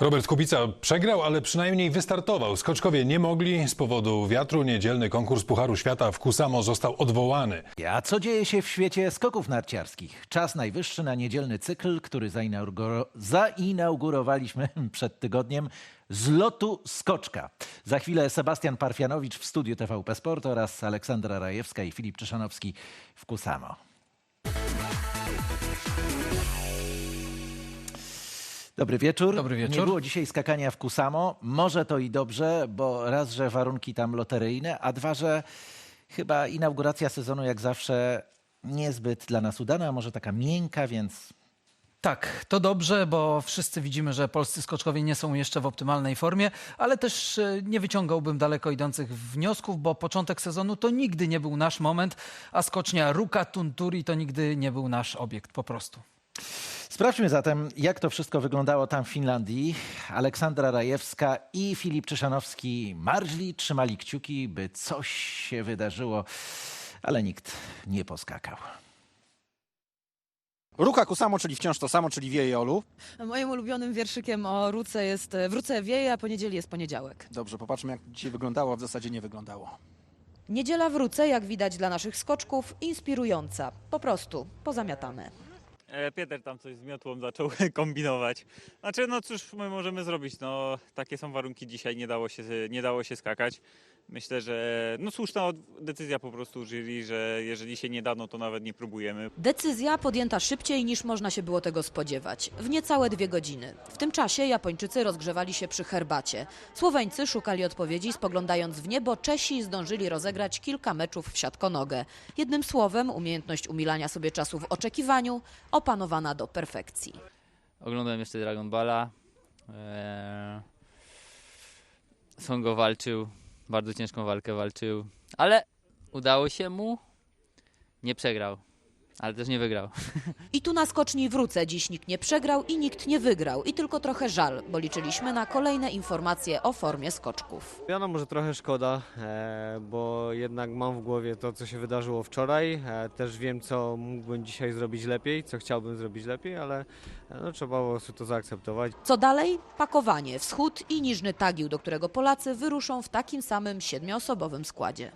Robert Kubica przegrał, ale przynajmniej wystartował. Skoczkowie nie mogli z powodu wiatru. Niedzielny konkurs Pucharu Świata w Kusamo został odwołany. A co dzieje się w świecie skoków narciarskich? Czas najwyższy na niedzielny cykl, który zainauguro- zainaugurowaliśmy przed tygodniem z lotu skoczka. Za chwilę Sebastian Parfianowicz w studiu TVP Sport oraz Aleksandra Rajewska i Filip Czeszanowski w Kusamo. Dobry wieczór. Dobry wieczór. Nie było dzisiaj skakania w Kusamo. Może to i dobrze, bo raz, że warunki tam loteryjne, a dwa, że chyba inauguracja sezonu jak zawsze niezbyt dla nas udana, a może taka miękka, więc Tak, to dobrze, bo wszyscy widzimy, że polscy skoczkowie nie są jeszcze w optymalnej formie, ale też e, nie wyciągałbym daleko idących wniosków, bo początek sezonu to nigdy nie był nasz moment, a skocznia Ruka Tunturi to nigdy nie był nasz obiekt po prostu. Sprawdźmy zatem, jak to wszystko wyglądało tam w Finlandii. Aleksandra Rajewska i Filip Czyszanowski marźli, trzymali kciuki, by coś się wydarzyło, ale nikt nie poskakał. Ruka Kusamo, czyli wciąż to samo, czyli wieje Olu. Moim ulubionym wierszykiem o Ruce jest e, Wrócę wieje, a poniedzieli jest poniedziałek. Dobrze, popatrzmy jak dzisiaj wyglądało, a w zasadzie nie wyglądało. Niedziela w Ruce, jak widać dla naszych skoczków, inspirująca. Po prostu, pozamiatane. E, Pieter tam coś z miotłą zaczął kombinować. Znaczy, no cóż my możemy zrobić, no takie są warunki dzisiaj, nie dało się, nie dało się skakać. Myślę, że no słuszna decyzja po prostu jury, że jeżeli się nie da, no to nawet nie próbujemy. Decyzja podjęta szybciej niż można się było tego spodziewać. W niecałe dwie godziny. W tym czasie Japończycy rozgrzewali się przy herbacie. Słoweńcy szukali odpowiedzi, spoglądając w niebo. Czesi zdążyli rozegrać kilka meczów w siatkonogę. Jednym słowem, umiejętność umilania sobie czasu w oczekiwaniu opanowana do perfekcji. Oglądałem jeszcze Dragon Balla. Eee... Songo walczył, bardzo ciężką walkę walczył, ale udało się mu. Nie przegrał, ale też nie wygrał. I tu na skoczni wrócę. Dziś nikt nie przegrał i nikt nie wygrał. I tylko trochę żal, bo liczyliśmy na kolejne informacje o formie skoczków. Wiadomo, że trochę szkoda, e, bo jednak mam w głowie to, co się wydarzyło wczoraj. E, też wiem, co mógłbym dzisiaj zrobić lepiej, co chciałbym zrobić lepiej, ale e, no, trzeba po prostu to zaakceptować. Co dalej? Pakowanie, wschód i Niżny Tagił, do którego Polacy wyruszą w takim samym siedmioosobowym składzie.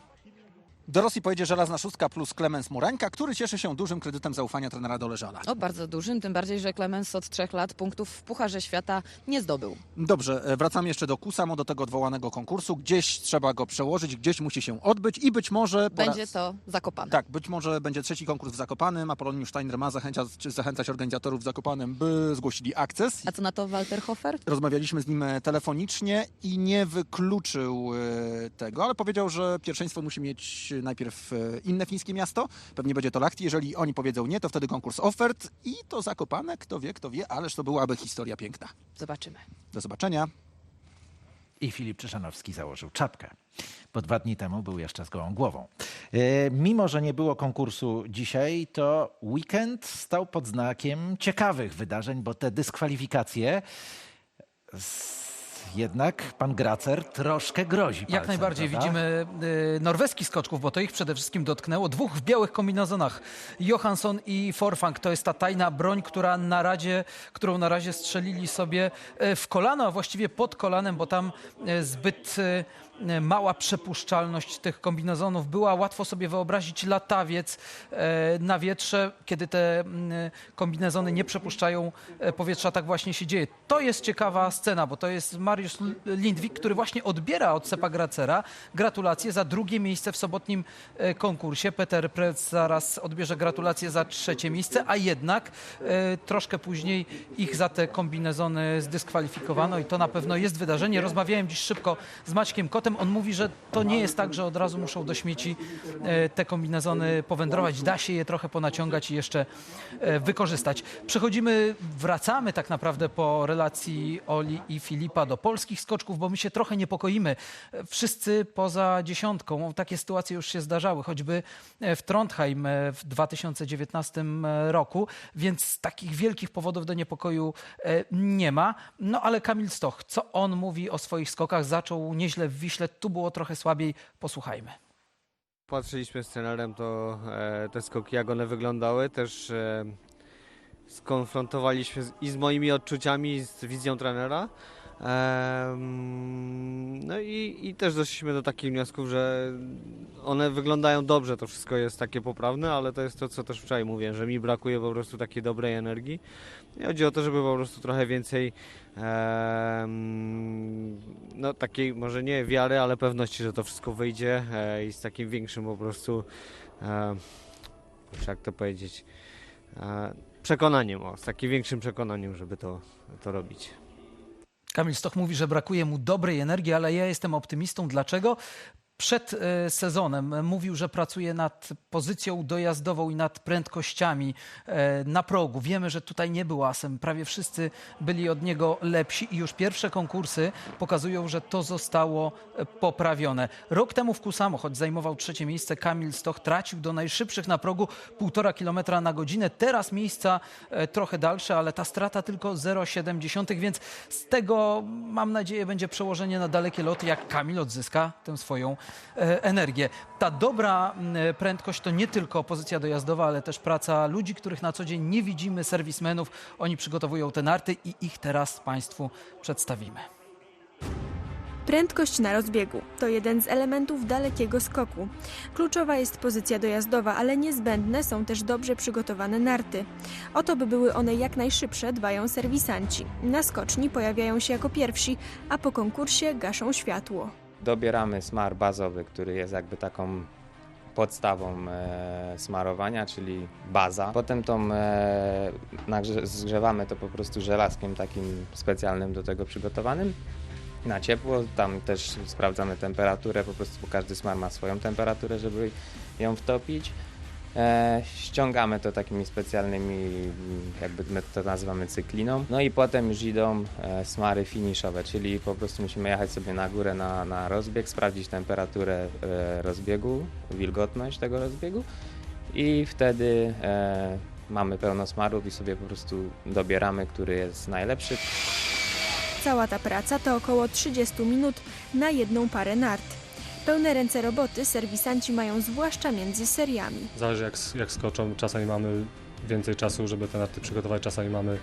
Do Rosji pojedzie żelazna szóstka plus Klemens Murańka, który cieszy się dużym kredytem zaufania trenera Doleżala. O, bardzo dużym, tym bardziej, że Clemens od trzech lat punktów w Pucharze Świata nie zdobył. Dobrze, e, wracamy jeszcze do Kusamo, do tego odwołanego konkursu. Gdzieś trzeba go przełożyć, gdzieś musi się odbyć i być może... po Będzie raz- to zakopane. Tak, być może będzie trzeci konkurs w Zakopanym, a Poloniusz Steiner ma zachęcać, zachęcać organizatorów w Zakopanym, by zgłosili akces. A co na to Walter Hofer? Rozmawialiśmy z nim e, telefonicznie i nie wykluczył e, tego, ale powiedział, że pierwszeństwo musi mieć najpierw e, inne fińskie miasto. Pewnie będzie to Lahti. Jeżeli oni powiedzą nie, to wtedy konkurs ofert i to Zakopane. Kto wie, kto wie, ależ to byłaby historia piękna. Zobaczymy. Do zobaczenia. I Filip Czyszanowski założył czapkę, bo dwa dni temu był jeszcze z gołą głową. E, mimo, że nie było konkursu dzisiaj, to weekend stał pod znakiem ciekawych wydarzeń, bo te dyskwalifikacje jednak pan Gracer troszkę grozi. Jak palcem, najbardziej prawda? widzimy y, norweskich skoczków, bo to ich przede wszystkim dotknęło. Dwóch w białych kombinezonach. Johansson i Forfang to jest ta tajna broń, która na razie, którą na razie strzelili sobie e, w kolano, a właściwie pod kolanem, bo tam e, zbyt e, e, mała przepuszczalność tych kombinezonów była. Łatwo sobie wyobrazić latawiec na wietrze, kiedy te kombinezony nie przepuszczają powietrza. Tak właśnie się dzieje. To jest ciekawa scena, bo to jest Mariusz Lindwik, który właśnie odbiera od Sepa Gracera gratulacje za drugie miejsce w sobotnim e, konkursie. Peter Prec zaraz odbierze gratulacje za trzecie miejsce, a jednak e, troszkę później ich za te kombinezony zdyskwalifikowano i to na pewno jest wydarzenie. Rozmawiałem dziś szybko z Maćkiem Kotem. On mówi, że to nie jest tak, że od razu muszą do śmieci e, te kombinezony powędrować. Da się je trochę ponaciągać i jeszcze wykorzystać. Przechodzimy, wracamy tak naprawdę po relacji Oli i Filipa do polskich skoczków, bo my się trochę niepokoimy. E, Wszyscy poza dziesiątką. Takie sytuacje już się zdarzały, choćby e, w Trondheim e, w 2019 roku, więc takich wielkich powodów do niepokoju e, nie ma. No ale Kamil Stoch, co on mówi o swoich skokach? Zaczął nieźle w Wiśle, tu było trochę słabiej. Posłuchajmy. Patrzyliśmy z trenerem, to e, te skoki, jak one wyglądały, też e, skonfrontowaliśmy i z moimi odczuciami, i z wizją trenera. No i, i też doszliśmy do takich wniosków, że one wyglądają dobrze, to wszystko jest takie poprawne, ale to jest to, co też wczoraj mówiłem, że mi brakuje po prostu takiej dobrej energii. I chodzi o to, żeby po prostu trochę więcej no takiej może nie wiary, ale pewności, że to wszystko wyjdzie e, i z takim większym po prostu e, jak to powiedzieć e, przekonaniem, o, z takim większym przekonaniem, żeby to, to robić. Kamil Stoch mówi, że brakuje mu dobrej energii, ale ja jestem optymistą. Dlaczego? Przed e, sezonem mówił, że pracuje nad pozycją dojazdową i nad prędkościami e, na progu. Wiemy, że tutaj nie był asem. Prawie wszyscy byli od niego lepsi i już pierwsze konkursy pokazują, że to zostało e, poprawione. Rok temu w Kusamo, choć zajmował trzecie miejsce, Kamil Stoch tracił do najszybszych na progu półtora kilometra na godzinę. Teraz miejsca trochę dalsze, ale ta strata tylko 0,7, więc z tego mam nadzieję będzie przełożenie na dalekie loty, jak Kamil odzyska tę swoją energię. Ta dobra prędkość to nie tylko pozycja dojazdowa, ale też praca ludzi, których na co dzień nie widzimy, serwismenów. Oni przygotowują te narty i ich teraz Państwu przedstawimy. Prędkość na rozbiegu to jeden z elementów dalekiego skoku. Kluczowa jest pozycja dojazdowa, ale niezbędne są też dobrze przygotowane narty. O to, by były one jak najszybsze, dbają serwisanci. Na skoczni pojawiają się jako pierwsi, a po konkursie gaszą światło. Dobieramy smar bazowy, który jest jakby taką podstawą e, smarowania, czyli baza. Potem tą e, nagrze- zgrzewamy to po prostu żelazkiem takim specjalnym do tego przygotowanym na ciepło. Tam też sprawdzamy temperaturę, po prostu każdy smar ma swoją temperaturę, żeby ją wtopić. E, ściągamy to takimi specjalnymi, jakby my to nazywamy cykliną. No i potem już idą e, smary finiszowe, czyli po prostu musimy jechać sobie na górę na, na rozbieg, sprawdzić temperaturę e, rozbiegu, wilgotność tego rozbiegu i wtedy mamy pełno smarów i sobie po prostu dobieramy, który jest najlepszy. Cała ta praca to około 30 minut na jedną parę nart. Pełne ręce roboty serwisanci mają zwłaszcza między seriami. Zależy jak, jak skoczą, czasami mamy więcej czasu, żeby te narty przygotować, czasami mamy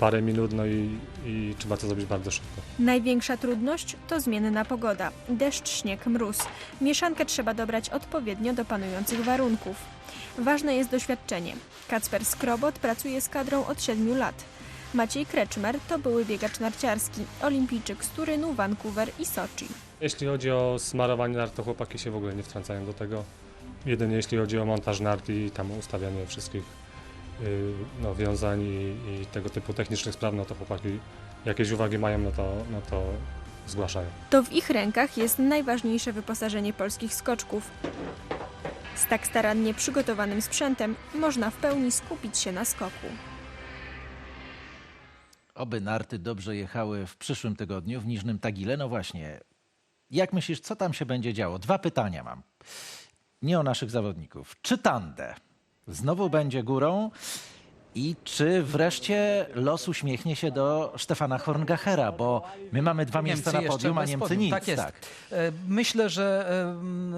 parę minut, no i, i trzeba to zrobić bardzo szybko. Największa trudność to zmienna pogoda. Deszcz, śnieg, mróz. Mieszankę trzeba dobrać odpowiednio do panujących warunków. Ważne jest doświadczenie. Kacper Skrobot pracuje z kadrą od 7 lat. Maciej Kreczmer to były biegacz narciarski, olimpijczyk z Turynu, Vancouver i Soczi. Jeśli chodzi o smarowanie nart, to chłopaki się w ogóle nie wtrącają do tego. Jedynie jeśli chodzi o montaż nart i tam ustawianie wszystkich yy, no, wiązań i, i tego typu technicznych spraw, no to chłopaki jakieś uwagi mają, no to, no to zgłaszają. To w ich rękach jest najważniejsze wyposażenie polskich skoczków. Z tak starannie przygotowanym sprzętem można w pełni skupić się na skoku. Oby narty dobrze jechały w przyszłym tygodniu w Niżnym Tagile. No właśnie, jak myślisz, co tam się będzie działo? Dwa pytania mam. Nie o naszych zawodników. Czy Tandę znowu będzie górą? I czy wreszcie los uśmiechnie się do Stefana Horngachera? Bo my mamy dwa miejsca na podium, a Niemcy nic. Tak jest. E, Myślę, że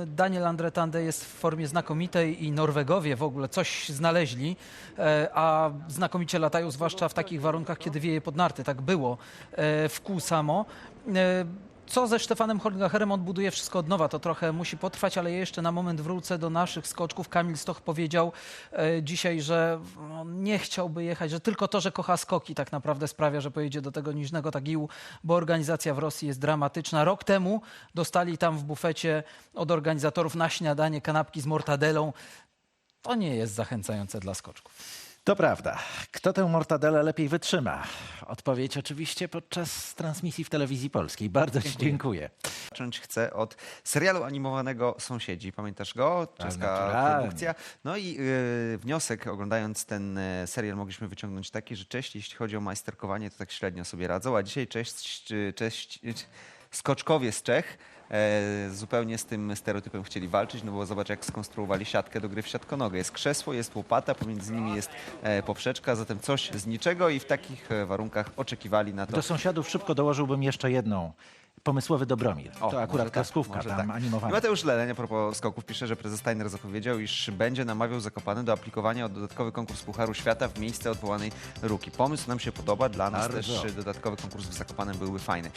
Daniel Andretande jest w formie znakomitej i Norwegowie w ogóle coś znaleźli, e, a znakomicie latają, zwłaszcza w takich warunkach, kiedy wieje pod narty. Tak było e, w kół samo. Co ze Stefanem Horngacherem on buduje wszystko od nowa, to trochę musi potrwać, ale jeszcze na moment wrócę do naszych skoczków. Kamil Stoch powiedział e, dzisiaj, że on nie chciałby jechać, że tylko to, że kocha skoki tak naprawdę sprawia, że pojedzie do tego niżnego tagiłu, bo organizacja w Rosji jest dramatyczna. Rok temu dostali tam w bufecie od organizatorów na śniadanie kanapki z mortadelą. To nie jest zachęcające dla skoczków. To prawda. Kto tę mortadelę lepiej wytrzyma? Odpowiedź oczywiście podczas transmisji w telewizji polskiej. Bardzo Ci dziękuję. Zacząć chcę od serialu animowanego Sąsiedzi. Pamiętasz go? Czeska naturalnie. produkcja. No i y, wniosek, oglądając ten y, serial, mogliśmy wyciągnąć taki, że Cześć, jeśli chodzi o majsterkowanie, to tak średnio sobie radzą, a dzisiaj cześć, cześć y, skoczkowie z Czech zupełnie z tym stereotypem chcieli walczyć, no bo zobacz jak skonstruowali siatkę do gry w siatkonogę. Jest krzesło, jest łopata, pomiędzy nimi jest e, poprzeczka, zatem coś z niczego i w takich e, warunkach oczekiwali na to, Do sąsiadów szybko dołożyłbym jeszcze jedną Pomysłowy Dobromir. O, to akurat tak, kreskówka może tam tak. animowana. Mateusz Leleń a propos skoków pisze, że prezes Steiner zapowiedział, iż będzie namawiał Zakopane do aplikowania o dodatkowy konkurs Pucharu Świata w miejsce odwołanej Ruki. Pomysł nam się podoba, dla nas Bardzo. też dodatkowy konkurs w Zakopanem byłby fajny.